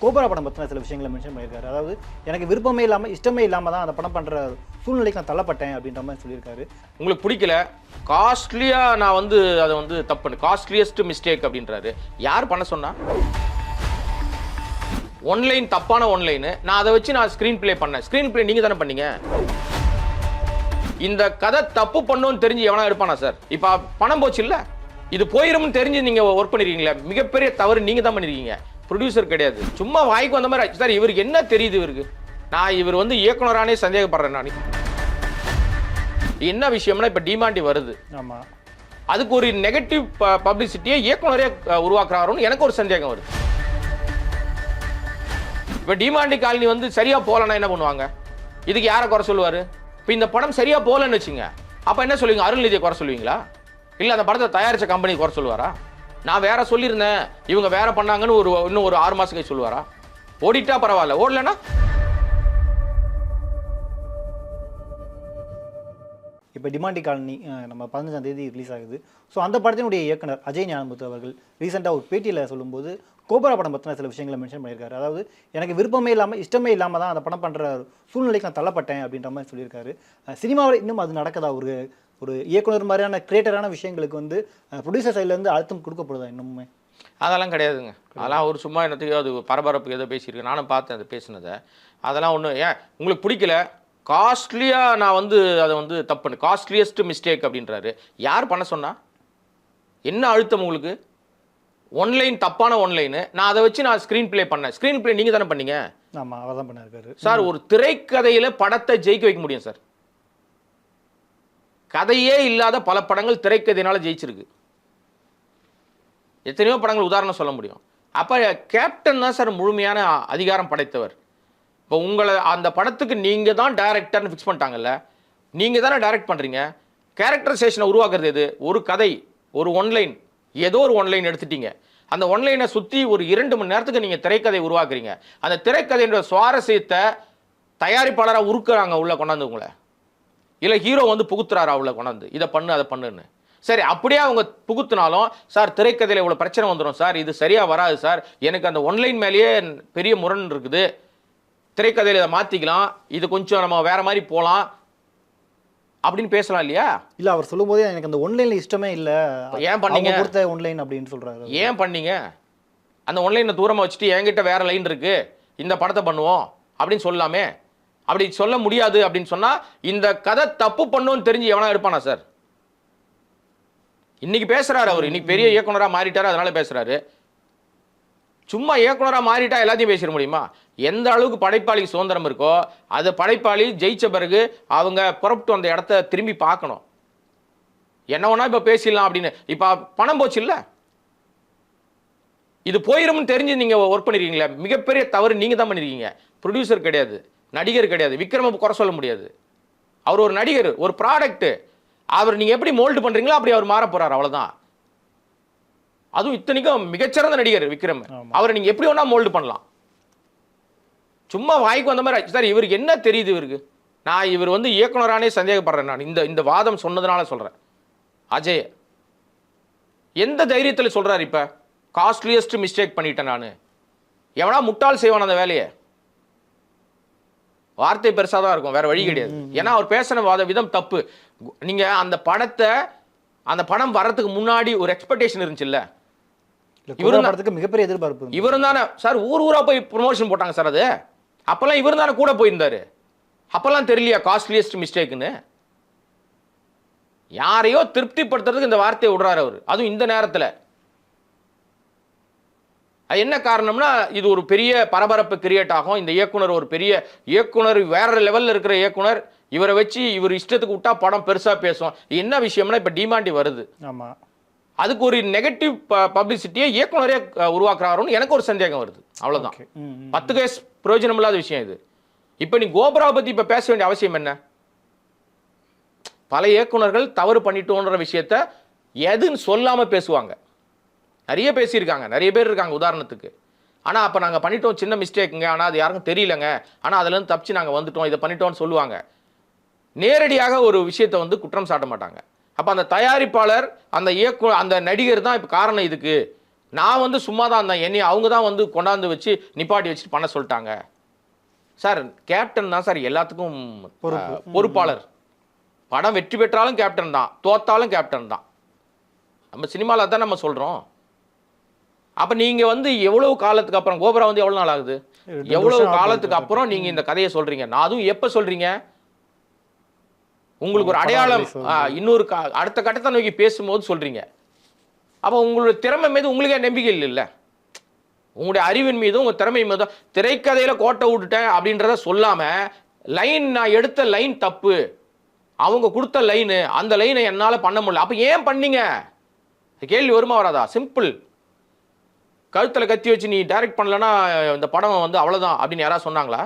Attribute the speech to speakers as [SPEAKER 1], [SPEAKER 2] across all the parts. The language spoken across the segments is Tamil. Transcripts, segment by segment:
[SPEAKER 1] கோபரா படம் பற்றின சில விஷயங்களை மென்ஷன் பண்ணியிருக்காரு. அதாவது எனக்கு விருப்பமே இல்லாமல் இஷ்டமே இல்லாமல் தான் அந்த படம் பண்ணுற சூழ்நிலைக்கு நான் தள்ளப்பட்டேன் அப்படின்ற மாதிரி சொல்லியிருக்காரு.
[SPEAKER 2] உங்களுக்கு பிடிக்கல? காஸ்ட்லியாக நான் வந்து அதை வந்து தப்பு காஸ்ட்லியஸ்ட் மிஸ்டேக் அப்படின்றாரு. யார் பண்ண சொன்னா? ஒன்லைன் தப்பான ஒன்லைனு நான் அதை வச்சு நான் ஸ்க்ரீன் ப்ளே பண்ணேன். ஸ்க்ரீன் ப்ளே நீங்கள் தானே பண்ணீங்க? இந்த கதை தப்பு பண்ணுன்னு தெரிஞ்சு எவனா இருப்பானா சார் இப்போ பணம் போச்சு இல்லை? இது போயிரும்னு தெரிஞ்சு நீங்கள் ஒர்க் பண்ணிருக்கீங்களா. மிகப்பெரிய தவறு நீங்கள் தான் பண்ணியிருக்கீங்க ப்ரொடியூசர் கிடையாது. சும்மா வாய்க்கு வந்த மாதிரி சார் இவருக்கு என்ன தெரியுது இவருக்கு? நான் இவர் வந்து இயக்குனரானே சந்தேகப்படுறேன் நான். என்ன விஷயம்னா இப்போ டிமாண்டி வருது.
[SPEAKER 1] ஆமாம்
[SPEAKER 2] அதுக்கு ஒரு நெகட்டிவ் பப்ளிசிட்டியை இயக்குனரே உருவாக்குறாருன்னு எனக்கு ஒரு சந்தேகம் வருது. இப்போ டிமாண்டி காலனி வந்து சரியா போகலன்னா என்ன பண்ணுவாங்க? இதுக்கு யாரை குறை சொல்லுவாரு? இப்போ இந்த படம் சரியா போகலன்னு வச்சுங்க. அப்போ என்ன சொல்லுவீங்க? அருள்நிதியை குறை சொல்லுவீங்களா? இல்லை அந்த படத்தை தயாரிச்ச கம்பெனி குறை சொல்லுவாரா? நான் வேற சொல்லியிருந்தேன். இவங்க வேற பண்ணாங்கன்னு ஒரு இன்னும் ஒரு ஆறு மாசம் கழிச்சு சொல்லுவாரா? ஓடிட்டா பரவாயில்ல ஓடலன்னா?
[SPEAKER 1] இப்போ டிமாண்டி காலனி நம்ம பதினஞ்சாம் தேதி ரிலீஸ் ஆகுது. ஸோ அந்த படத்தினுடைய இயக்குனர் அஜய் ஞானமுத்து அவர்கள் ரீசெண்டாக ஒரு பேட்டியில் சொல்லும்போது கோபரா படம் பற்றின சில விஷயங்களை மென்ஷன் பண்ணியிருக்காரு. அதாவது எனக்கு விருப்பமே இல்லாமல் இஷ்டமே இல்லாமல் தான் அந்த படம் பண்ணுற சூழ்நிலைக்கு நான் தள்ளப்பட்டேன் அப்படின்ற மாதிரி சொல்லியிருக்காரு. சினிமாவில் இன்னும் அது நடக்குதா ஒரு ஒரு இயக்குனர் மாதிரியான கிரியேட்டரான விஷயங்களுக்கு வந்து ப்ரொடியூசர் சைட்லேருந்து அழுத்தம் கொடுக்கப்படுதா இன்னுமே
[SPEAKER 2] அதெல்லாம் கிடையாதுங்க. அதெல்லாம் ஒரு சும்மா என்னத்துக்கு அது பரபரப்பு ஏதோ பேசியிருக்கு நானும் பார்த்தேன் அதை பேசினதை. அதெல்லாம் ஒன்றும் ஏன் உங்களுக்கு பிடிக்கல? காஸ்ட்லியாக நான் வந்து அதை வந்து தப்பு காஸ்ட்லியஸ்ட் மிஸ்டேக் அப்படின்றாரு. யார் பண்ண சொன்னா? என்ன அழுத்தம் உங்களுக்கு? ஒன்லைன் தப்பான ஒன்லைனு நான் அதை வச்சு நான் ஸ்க்ரீன் ப்ளே பண்ணேன். ஸ்க்ரீன் ப்ளே நீங்கள் தானே பண்ணீங்க?
[SPEAKER 1] ஆமாம் அவர் தான் பண்ணியிருக்காரு
[SPEAKER 2] சார் ஒரு திரைக்கதையில படத்தை ஜெயிக்க வைக்க முடியும் சார். கதையே இல்லாத பல படங்கள் திரைக்கதையினால் ஜெயிச்சிருக்கு. எத்தனையோ படங்கள் உதாரணம் சொல்ல முடியும். அப்போ கேப்டன் தான் சார் முழுமையான அதிகாரம் படைத்தவர். இப்போ உங்களை அந்த படத்துக்கு நீங்கள் தான் டைரக்டர்னு ஃபிக்ஸ் பண்ணிட்டாங்கல்ல. நீங்கள் தானே டைரக்ட் பண்ணுறீங்க கேரக்டரைசேஷனை உருவாக்குறது எது? ஒரு கதை ஒரு ஒன்லைன் ஏதோ ஒரு ஒன்லைன் எடுத்துட்டீங்க. அந்த ஒன்லைனை சுற்றி ஒரு இரண்டு மணி நேரத்துக்கு நீங்கள் திரைக்கதை உருவாக்குறீங்க. அந்த திரைக்கதைன்ற சுவாரஸ்யத்தை தயாரிப்பாளராக உருக்குறாங்க உள்ளே கொண்டாந்து உங்களை. இல்லை ஹீரோ வந்து புகுத்துறாரு அவளை கொண்டாந்து. இதை பண்ணு அதை பண்ணுன்னு. சரி அப்படியே அவங்க புகுத்துனாலும் சார் திரைக்கதையில் இவ்வளோ பிரச்சனை வந்துடும் சார் இது சரியாக வராது சார். எனக்கு அந்த ஒன்லைன் மேலேயே பெரிய முரண் இருக்குது. திரைக்கதையில் இதை மாற்றிக்கலாம் இது கொஞ்சம் நம்ம வேற மாதிரி போகலாம் அப்படின்னு பேசலாம் இல்லையா?
[SPEAKER 1] இல்லை அவர் சொல்லும்போதே எனக்கு அந்த ஒன்லைனில் இஷ்டமே இல்லை.
[SPEAKER 2] ஏன் பண்ணீங்க?
[SPEAKER 1] கொடுத்த ஒன்லைன் அப்படின்னு சொல்கிறாரு
[SPEAKER 2] ஏன் பண்ணீங்க? அந்த ஒன்லைனை தூரமாக வச்சுட்டு என்கிட்ட வேற லைன் இருக்கு. இந்த படத்தை பண்ணுவோம் அப்படின்னு சொல்லலாமே. அப்படி சொல்ல முடியாது அப்படின்னு சொன்னா இந்த கதை தப்பு பண்ணுன்னு தெரிஞ்சு எவனா இருப்பானா சார்? இன்னைக்கு பேசுறாரு அவர். இன்னைக்கு பெரிய இயக்குனரா மாறிட்டாரு அதனால பேசுறாரு. சும்மா இயக்குனரா மாறிட்டா எல்லாத்தையும் பேசிட முடியுமா? எந்த அளவுக்கு படைப்பாளிக்கு சுதந்திரம் இருக்கோ அது படைப்பாளி ஜெயிச்ச பிறகு அவங்க புறப்பட்டு வந்த இடத்த திரும்பி பார்க்கணும். என்ன வேணா இப்போ பேசிடலாம் அப்படின்னு. இப்போ பணம் போச்சு இல்லை? இது போயிரும்னு தெரிஞ்சு நீங்கள் ஒர்க் பண்ணிருக்கீங்களா. மிகப்பெரிய தவறு நீங்கள் தான் பண்ணியிருக்கீங்க ப்ரொடியூசர் கிடையாது. நடிகர் கிடையாது. விக்ரம குறை சொல்ல முடியாது. அவர் ஒரு நடிகர் ஒரு ப்ராடக்ட் அவர் நீங்க எப்படி மோல்டு பண்றீங்களோ அப்படி அவர் மாற போறாரு அவ்வளவுதான். அதுவும் இத்தனைக்கும் மிகச்சிறந்த நடிகர் விக்ரம். அவரை நீங்க எப்படி வேணா மோல்டு பண்ணலாம். சும்மா வாய்க்கு வந்த மாதிரி சார் இவருக்கு என்ன தெரியுது இவருக்கு? நான் இவர் வந்து இயக்குனரானே சந்தேகப்படுறேன் நான். இந்த இந்த வாதம் சொன்னதுனால சொல்றேன். அஜய். எந்த தைரியத்தில் சொல்றாரு இப்ப? காஸ்ட்லியஸ்ட் மிஸ்டேக் பண்ணிட்டேன் நான். எவனா முட்டாள் செய்வான் அந்த வேலையை? வார்த்தை பெருசாக தான் இருக்கும் வேற வழி கிடையாது. ஏன்னா அவர் பேசின வாத விதம் தப்பு. நீங்க அந்த படத்தை அந்த படம் வர்றதுக்கு முன்னாடி ஒரு எக்ஸ்பெக்டேஷன் இருந்துச்சுல்ல?
[SPEAKER 1] இல்லை
[SPEAKER 2] இவரு தான்-
[SPEAKER 1] படத்துக்கு மிகப்பெரிய எதிர்பார்ப்பு.
[SPEAKER 2] இவரும் தானே சார் ஊர் ஊரா போய் ப்ரொமோஷன் போட்டாங்க சார் அது. அப்பெல்லாம் இவர் தானே கூட போயிருந்தாரு. அப்பெல்லாம் தெரியலையா காஸ்ட்லியஸ்ட் மிஸ்டேக்குன்னு யாரையோ திருப்திப்படுத்துறதுக்கு இந்த வார்த்தையை விடுறாரு அவர். அதுவும் இந்த நேரத்தில். என்ன காரணம்னா இது ஒரு பெரிய பரபரப்பு கிரியேட் ஆகும். இந்த இயக்குனர் ஒரு பெரிய இயக்குனர் வேற லெவல்ல இருக்கிற இயக்குனர் இவரை வச்சு இவர் இஷ்டத்துக்கு விட்டா படம் பெருசா பேசும் என்ன விஷயம்னா இப்ப டிமாண்டி வருது.
[SPEAKER 1] ஆமா.
[SPEAKER 2] அதுக்கு ஒரு நெகட்டிவ் பப்ளிசிட்டியை இயக்குனரே உருவாக்குறாருன்னு எனக்கு ஒரு சந்தேகம் வருது.
[SPEAKER 1] ம்.
[SPEAKER 2] பத்து கேஸ் பிரயோஜனம் இல்லாத விஷயம் இது. இப்போ நீ கோபுரா பத்தி இப்ப பேச வேண்டிய அவசியம் என்ன? பல இயக்குனர்கள் தவறு பண்ணிட்டோன்ற விஷயத்த எதுன்னு சொல்லாம பேசுவாங்க. நிறைய பேசியிருக்காங்க நிறைய பேர் இருக்காங்க உதாரணத்துக்கு. ஆனா அப்ப நாங்க பண்ணிட்டோம் சின்ன மிஸ்டேக்குங்க ஆனா அது யாருக்கும் தெரியலங்க. ஆனா அதுல இருந்து தப்பிச்சு நாங்க வந்துட்டோம் இதை பண்ணிட்டோம்னு சொல்லுவாங்க. நேரடியாக ஒரு விஷயத்தை வந்து குற்றம் சாட்ட மாட்டாங்க. அப்ப அந்த தயாரிப்பாளர் அந்த இயக்கு அந்த நடிகர் தான் இப்ப காரணம் இதுக்கு. நான் வந்து சும்மா தான் இருந்தேன். என்னை அவங்க தான் வந்து கொண்டாந்து வச்சு நிப்பாட்டி வச்சுட்டு பண்ண சொல்லிட்டாங்க. சார் கேப்டன் தான் சார் எல்லாத்துக்கும் பொறுப்பாளர். படம் வெற்றி பெற்றாலும் கேப்டன் தான் தோத்தாலும் கேப்டன் தான். நம்ம சினிமாவில் தான் நம்ம சொல்கிறோம் அப்போ நீங்கள் வந்து எவ்வளவு காலத்துக்கு அப்புறம் கோபுரம் வந்து எவ்வளோ நாள் ஆகுது? எவ்வளவு காலத்துக்கு. அப்புறம் நீங்கள் இந்த கதையை சொல்கிறீங்க நான் அதுவும் எப்போ சொல்கிறீங்க உங்களுக்கு ஒரு அடையாளம் இன்னொரு அடுத்த கட்டத்தை நோக்கி பேசும்போது சொல்கிறீங்க அப்போ உங்களுடைய திறமை மீது உங்களுக்கே நம்பிக்கை இல்லைல்ல? உங்களுடைய அறிவின் மீதும் உங்கள் திறமை மீதும் திரைக்கதையில் கோட்டை விட்டுட்டேன் அப்படின்றத சொல்லாமல் லைன் நான் எடுத்த லைன் தப்பு. அவங்க கொடுத்த லைனு அந்த லைனை என்னால் பண்ண முடியல. அப்போ ஏன் பண்ணீங்க? கேள்வி வருமா வராதா? சிம்பிள் கழுத்தில் கத்தி வச்சு நீ டைரக்ட் பண்ணலன்னா இந்த படம் வந்து அவ்வளோதான் அப்படின்னு யாராவது சொன்னாங்களா?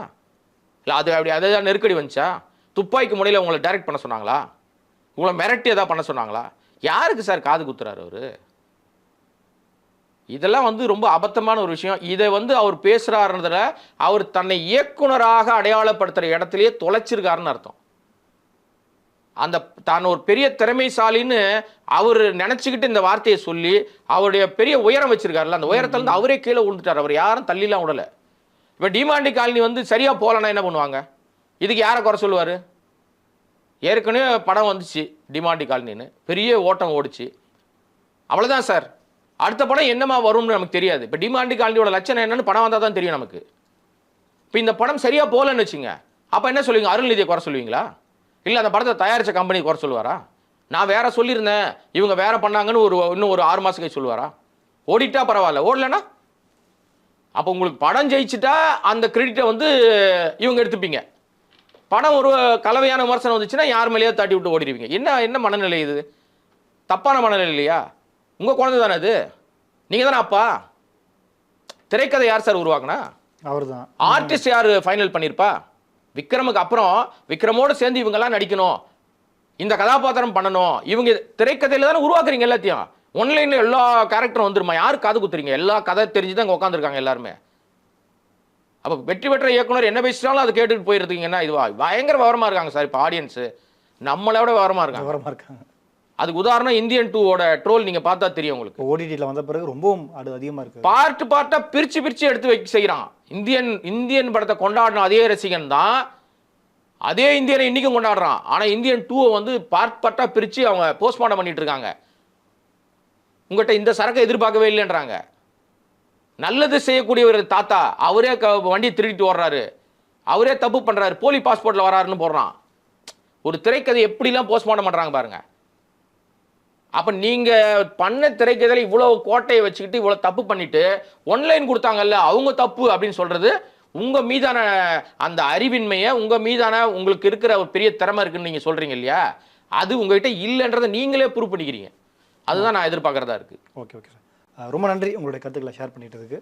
[SPEAKER 2] இல்லை அது அப்படி அதே தான் நெருக்கடி வந்துச்சா? துப்பாக்கி முறையில் உங்களை டைரக்ட் பண்ண சொன்னாங்களா? உங்களை மிரட்டி எதாவது பண்ண சொன்னாங்களா? யாருக்கு சார் காது குத்துறாரு அவர்? இதெல்லாம் வந்து ரொம்ப அபத்தமான ஒரு விஷயம். இதை வந்து அவர் பேசுகிறாருன்றதில் அவர் தன்னை இயக்குனராக அடையாளப்படுத்துகிற இடத்துலையே தொலைச்சிருக்காருன்னு அர்த்தம். அந்த தான் ஒரு பெரிய திறமைசாலின்னு அவர் நினச்சிக்கிட்டு இந்த வார்த்தையை சொல்லி அவருடைய பெரிய உயரம் வச்சிருக்காருல்ல அந்த உயரத்துலேருந்து அவரே கீழே விழுந்துட்டார். அவர் யாரும் தள்ளிலாம் விடலை. இப்போ டிமாண்டி காலனி வந்து சரியாக போகலன்னா என்ன பண்ணுவாங்க? இதுக்கு யாரை குறை சொல்லுவார்? ஏற்கனவே படம் வந்துச்சு டிமாண்டி காலனின்னு. பெரிய ஓட்டம் ஓடிச்சு. அவ்வளோதான் சார். அடுத்த படம் என்னமா வரும்னு நமக்கு தெரியாது. இப்போ டிமாண்டி காலனியோட லட்சணம் என்னன்னு படம் வந்தால் தான் தெரியும் நமக்கு. இப்போ இந்த படம் சரியாக போகலன்னு வச்சுங்க அப்போ என்ன சொல்லுவீங்க? அருள்நிதியை குறை சொல்லுவீங்களா? இல்லை அந்த படத்தை தயாரித்த கம்பெனி குறை சொல்லுவாரா? நான் வேற சொல்லியிருந்தேன். இவங்க வேற பண்ணாங்கன்னு ஒரு இன்னும் ஒரு ஆறு மாதம் கழிச்சு சொல்லுவாரா? ஓடிட்டா பரவாயில்ல. ஓடலனா அப்போ உங்களுக்கு படம் ஜெயிச்சிட்டா அந்த கிரெடிட்டை வந்து இவங்க எடுத்துப்பீங்க. படம் ஒரு கலவையான விமர்சனம் வந்துச்சுன்னா யார் மேலேயோ தட்டி விட்டு ஓடிடுவீங்க. என்ன என்ன மனநிலை இது? தப்பான மனநிலை இல்லையா? உங்கள் குழந்தை தானே அது? நீங்கள் தானே அப்பா? திரைக்கதை யார் சார் உருவாக்குனா?
[SPEAKER 1] அவர் தான்
[SPEAKER 2] ஆர்டிஸ்ட் யார் ஃபைனல் பண்ணியிருப்பா விக்ரமுக்கு அப்புறம் விக்ரமோட சேர்ந்து இவங்கெல்லாம் நடிக்கணும். இந்த கதாபாத்திரம் பண்ணணும். இவங்க திரைக்கதையில் தானே உருவாக்குறீங்க எல்லாத்தையும். ஒன்லைனில் எல்லா கேரக்டரும் வந்துருமா? யார் காது குத்துறீங்க? எல்லா கதை தெரிஞ்சு தான் உட்காந்துருக்காங்க எல்லாருமே. அப்போ வெற்றி பெற்ற இயக்குனர் என்ன பேசினாலும் அதை கேட்டுட்டு போயிருக்கீங்கன்னா இதுவா? பயங்கர விவரமா இருக்காங்க சார் இப்போ ஆடியன்ஸு நம்மளை விட விவரமா இருக்காங்க.
[SPEAKER 1] விவரமா இருக்காங்க.
[SPEAKER 2] அதுக்கு உதாரணம் இந்தியன் டூவோட ட்ரோல் நீங்கள் பார்த்தா தெரியும் உங்களுக்கு.
[SPEAKER 1] ஓடிடியில் வந்த பிறகு ரொம்பவும் அது அதிகமாக இருக்கு.
[SPEAKER 2] பார்ட் பார்ட்டா பிரிச்சு பிரிச்சு எடுத்து வைக்க செய்கிறான் இந்தியன் இந்தியன் படத்தை கொண்டாடின அதே ரசிகன் தான் அதே இந்தியனை இன்றைக்கும் கொண்டாடுறான். ஆனால் இந்தியன் டூவை வந்து பார்ட் பார்ட்டாக பிரித்து அவங்க போஸ்ட்மார்ட்டம் பண்ணிட்டு இருக்காங்க. உங்கள்கிட்ட இந்த சரக்கை எதிர்பார்க்கவே இல்லைன்றாங்க. நல்லது செய்யக்கூடிய ஒரு தாத்தா அவரே க வண்டியை திருடிட்டு ஓடுறாரு. அவரே தப்பு பண்ணுறாரு போலி பாஸ்போர்ட்டில் வராருன்னு போடுறான். ஒரு திரைக்கதை எப்படிலாம் போஸ்ட்மார்ட்டம் பண்ணுறாங்க பாருங்கள் அப்ப நீங்க பண்ண திரைக்கதையில இவ்வளவு கோட்டையை வச்சுக்கிட்டு இவ்வளவு தப்பு பண்ணிட்டு ஒன்லைன் கொடுத்தாங்கல்ல அவங்க தப்பு அப்படின்னு சொல்றது உங்க மீதான அந்த அறிவின்மையை உங்க மீதான உங்களுக்கு இருக்கிற ஒரு பெரிய திறமை இருக்குன்னு நீங்க சொல்றீங்க இல்லையா? அது உங்ககிட்ட இல்லைன்றதை நீங்களே ப்ரூவ் பண்ணிக்கிறீங்க. அதுதான் நான் எதிர்பார்க்கறதா இருக்கு.
[SPEAKER 1] ஓகே ஓகே சார் ரொம்ப நன்றி உங்களுடைய கருத்துக்களை ஷேர் பண்ணிட்டதுக்கு.